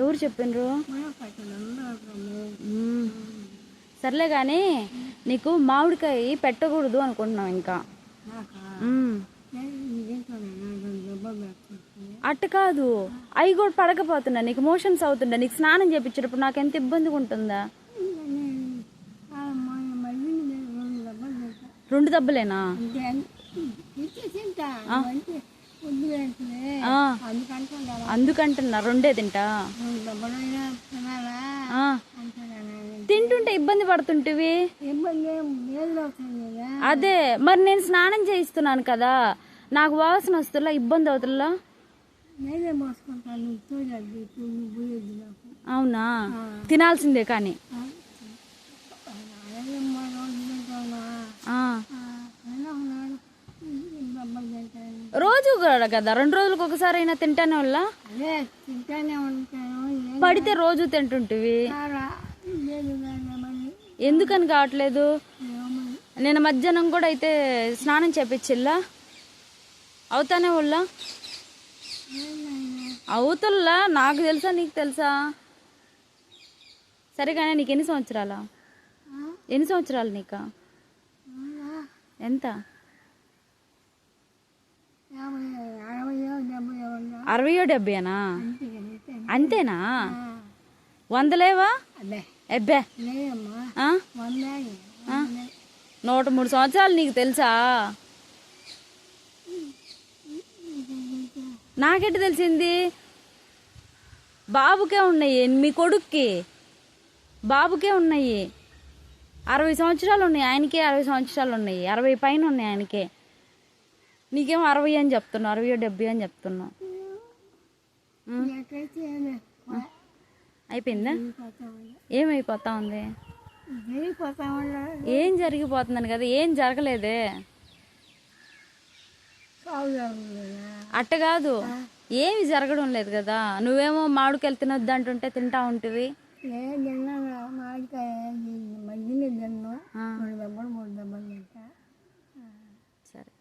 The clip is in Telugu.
ఎవరు చెప్పిండ్రు. సర్లే కానీ నీకు మామిడికాయ పెట్టకూడదు అనుకుంటున్నాం ఇంకా. అట్ట కాదు. అవి కూడా పడకపోతున్నా నీకు మోషన్స్ అవుతుందా నీకు స్నానం చేపించేటప్పుడు నాకు ఎంత ఇబ్బందిగా ఉంటుందా? రెండు దెబ్బలేనా? అందుకంటున్నా రెండే తింటా. తింటుంటే ఇబ్బంది పడుతుంటివి. అదే మరి నేను స్నానం చేయిస్తున్నాను కదా. నాకు వాసన వస్తుందా ఇబ్బంది అవుతుందా? అవునా? తినాల్సిందే కానీ అలాగే మా రోజు తింటానా ఆ. అయినా ఉన్నాడు దెబ్బలు తింటాను రోజు కదా? రెండు రోజులకు ఒకసారి అయినా తింటానే వల్ల తింటానే ఉంటాను. పడితే రోజు తింటుంటివి. ఎందుకని కావట్లేదు? నేను మధ్యాహ్నం కూడా అయితే స్నానం చేపించిల్లా అవుతానే వాళ్ళ? అవుతుల్లా నాకు తెలుసా నీకు తెలుసా? సరే కానీ నీకు ఎన్ని సంవత్సరాలా? ఎన్ని సంవత్సరాలు నీకా? ఎంత? అరవయో డెబ్బైనా అంతే అంతే అంతేనా? వందలేవా? ఎబ్బే? నూట మూడు సంవత్సరాలు నీకు తెలుసా? నాకెట్టు తెలిసింది? బాబుకే ఉన్నాయి మీ కొడుక్కి. బాబుకే ఉన్నాయి. అరవై సంవత్సరాలు ఉన్నాయి ఆయనకే అరవై సంవత్సరాలు ఉన్నాయి. అరవై పైన ఉన్నాయి ఆయనకే. నీకేమో అరవై అని చెప్తున్నావు అరవై డెబ్బై అని చెప్తున్నావు. అయిపోయిందా? ఏమైపోతా ఉంది ఏం జరిగిపోతుందని కదా ఏం జరగలేదే. అట్ట కాదు. ఏమి జరగడం లేదు కదా. నువ్వేమో మామిడికాయలు తినొద్దు అంటుంటే తింటా ఉంటివి. సరే.